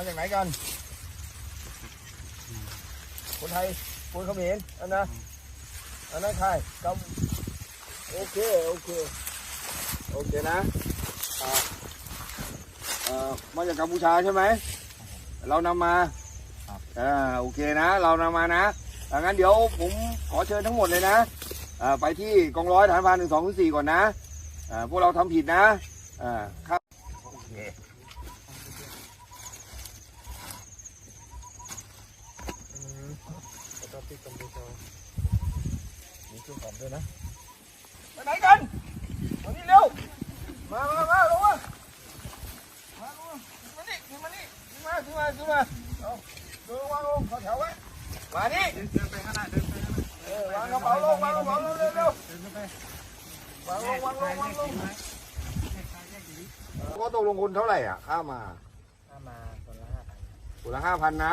มาจากไหนกัน คนไทย คนเขมรอันนะอันนั้นใครกำโอเค โอเค โอเคนะอ่าเอ่อมาจากกัมพูชาใช่ไหม เรานำมาอ่าโอเคนะ เรานำมานะอ่างั้นเดี๋ยวผมขอเชิญทั้งหมดเลยนะอ่าไปที่กองร้อยฐานพรานหนึ่งสองสี่ก่อนนะอ่าพวกเราทำผิดนะอ่าครับ โอเค แล้วก็ ที่กัมพูชามีเครื่องหอมด้วยนะไปไหนกันมานี่เร็วมามามาลงมามาลงมามานี่ขึ้นมานี่ขึ้นมาขึ้นมาขึ้นมาเอาเดินวางลงเข้าแถวไว้มานี่เดินเดินไปข้างหน้าเดินไปข้างหน้าเออวางกระเป๋าลงวางกระเป๋าลงเร็วเร็วเดินเข้าไปวางลงวางลงวางลงแยกซ้ายแยกดีก็ตกลงคนเท่าไหร่อะค่ามาถ้ามาคนละห้าพันคนละห้าพันนะ